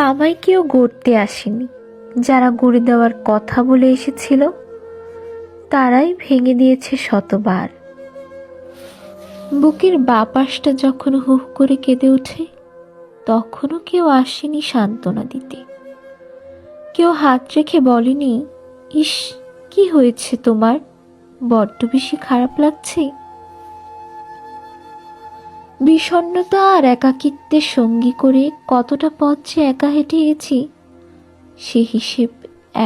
আমায় কেউ গড়তে আসেনি। যারা গড়ে দেওয়ার কথা বলে এসেছিল, তারাই ভেঙে দিয়েছে শতবার। বুকের বাপাসটা যখন হুহ করে কেঁদে ওঠে, তখনও কেউ আসেনি সান্ত্বনা দিতে। কেউ হাত রেখে বলেনি, ইস, কি হয়েছে তোমার? বড্ড বেশি খারাপ লাগছে? বিষণ্ণতা আর একাকিত্বের সঙ্গী করে কতটা পথ যে একা হেঁটে গেছি সে হিসেব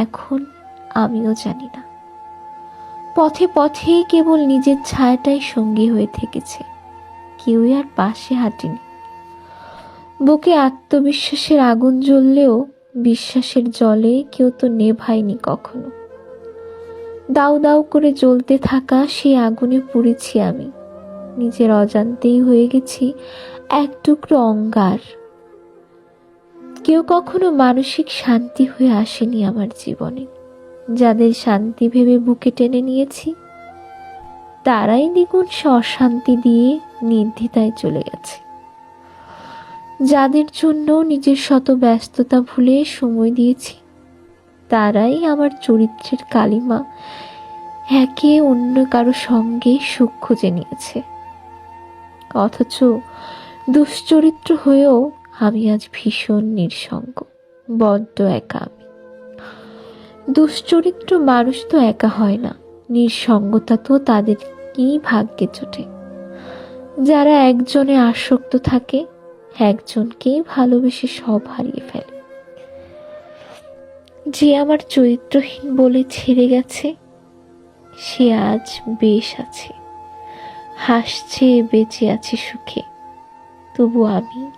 এখন আমিও জানি না। পথে পথেই কেবল নিজের ছায়াটাই সঙ্গী হয়ে থেকেছে, কেউই আর পাশে হাঁটেনি। বুকে আত্মবিশ্বাসের আগুন জ্বললেও বিশ্বাসের জলে কেউ তো নেভায়নি কখনো। দাউ দাউ করে জ্বলতে থাকা সেই আগুনে পুড়েছি আমি। নিজের অজান্তেই হয়ে গেছি এক টুকরো অঙ্গার। কেউ কখনো মানসিক শান্তি হয়ে আসেনি আমার জীবনে। যাদের শান্তি ভেবে বুকে টেনে নিয়েছি, তারাই দ্বিগুণ সে অশান্তি দিয়ে নির্দ্বিধায় চলে গেছে। যাদের জন্য নিজের শত ব্যস্ততা ভুলে সময় দিয়েছি, তারাই আমার চরিত্রের কালিমা একে অন্য কারও সঙ্গে সুখ খুঁজে নিয়েছে। অথচ দুশ্চরিত্র হয়েও আমি আজ ভীষণ নিঃসঙ্গ, বড্ড একা আমি। দুশ্চরিত্র মানুষ তো একা হয় না, নিঃসঙ্গতা তো তাদের কি ভাগ্যে চটে যারা একজনে আসক্ত থাকে একজনকেই ভালোবেসে সব হারিয়ে ফেলে। যে আমার চরিত্রহীন বলে ছেড়ে গেছে, সে আজ বেশ আছে। হাসছে, বেঁচে আছে সুখে। তবু আমি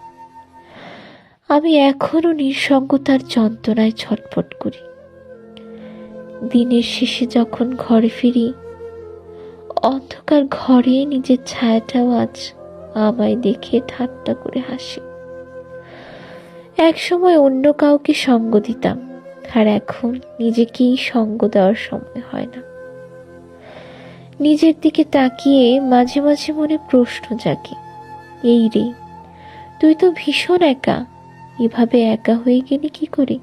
আমি এখনও নিঃসঙ্গতার যন্ত্রণায় ছটফট করি। দিনের শেষে যখন ঘরে ফিরি, অন্ধকার ঘরে নিজের ছায়াটাও আজ আমায় দেখে ঠাট্টা করে হাসে। এক সময় অন্য কাউকে সঙ্গ দিতাম, আর এখন নিজেকেই সঙ্গ দেওয়ার সময় হয় না। নিজের দিকে তাকিয়ে মাঝে মাঝে মনে প্রশ্ন জাগে। এই রে, তুই তো ভীষণ একা। এভাবে একা হয়ে গেলি কি করে?